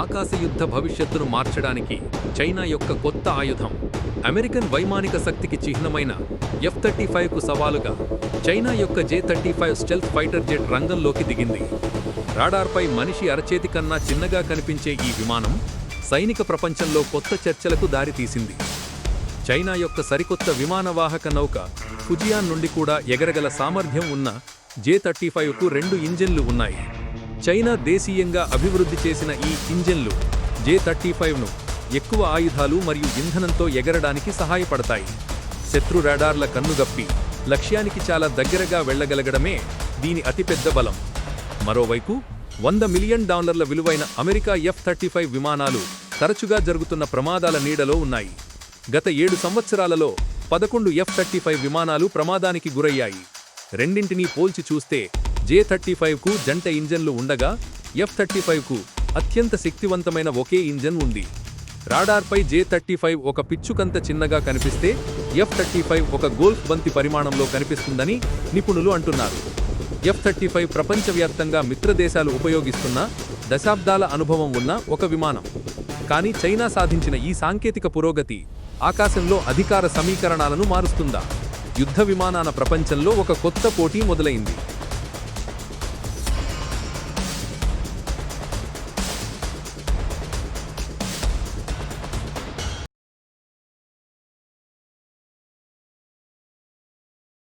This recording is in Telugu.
ఆకాశ యుద్ధ భవిష్యత్తును మార్చడానికి చైనా యొక్క కొత్త ఆయుధం అమెరికన్ వైమానిక శక్తికి చిహ్నమైన ఎఫ్ థర్టీ ఫైవ్కు సవాలుగా చైనా యొక్క J thirty five stealth fighter jet రంగంలోకి దిగింది. రాడార్పై మనిషి అరచేతి కన్నా చిన్నగా కనిపించే ఈ విమానం సైనిక ప్రపంచంలో కొత్త చర్చలకు దారితీసింది. చైనా యొక్క సరికొత్త విమానవాహక నౌక ఫుజియాన్ నుండి కూడా ఎగరగల సామర్థ్యం ఉన్న జే థర్టీ ఫైవ్కు రెండు ఇంజిన్లు ఉన్నాయి. చైనా దేశీయంగా అభివృద్ధి చేసిన ఈ ఇంజన్లు జే థర్టీ ఫైవ్ను ఎక్కువ ఆయుధాలు మరియు ఇంధనంతో ఎగరడానికి సహాయపడతాయి. శత్రు రాడార్ల కన్నుగప్పి లక్ష్యానికి చాలా దగ్గరగా వెళ్ళగలగడమే దీని అతిపెద్ద బలం. మరోవైపు వంద మిలియన్ డాలర్ల విలువైన అమెరికా ఎఫ్ థర్టీ ఫైవ్ విమానాలు తరచుగా జరుగుతున్న ప్రమాదాల నీడలో ఉన్నాయి. గత ఏడు సంవత్సరాలలో పదకొండు ఎఫ్ థర్టీ ఫైవ్ విమానాలు ప్రమాదానికి గురయ్యాయి. రెండింటినీ పోల్చి చూస్తే జే థర్టీ ఫైవ్కు జంట ఇంజన్లు ఉండగా ఎఫ్ థర్టీ ఫైవ్కు అత్యంత శక్తివంతమైన ఒకే ఇంజన్ ఉంది. రాడార్పై జే థర్టీ ఫైవ్ ఒక పిచ్చుకంత చిన్నగా కనిపిస్తే ఎఫ్ థర్టీ ఫైవ్ ఒక గోల్ఫ్ బంతి పరిమాణంలో కనిపిస్తుందని నిపుణులు అంటున్నారు. ఎఫ్ థర్టీ ఫైవ్ ప్రపంచవ్యాప్తంగా మిత్రదేశాలు ఉపయోగిస్తున్న దశాబ్దాల అనుభవం ఉన్న ఒక విమానం. కానీ చైనా సాధించిన ఈ సాంకేతిక పురోగతి ఆకాశంలో అధికార సమీకరణాలను మారుస్తుందా? యుద్ధ విమానాల ప్రపంచంలో ఒక కొత్త పోటీ మొదలైంది.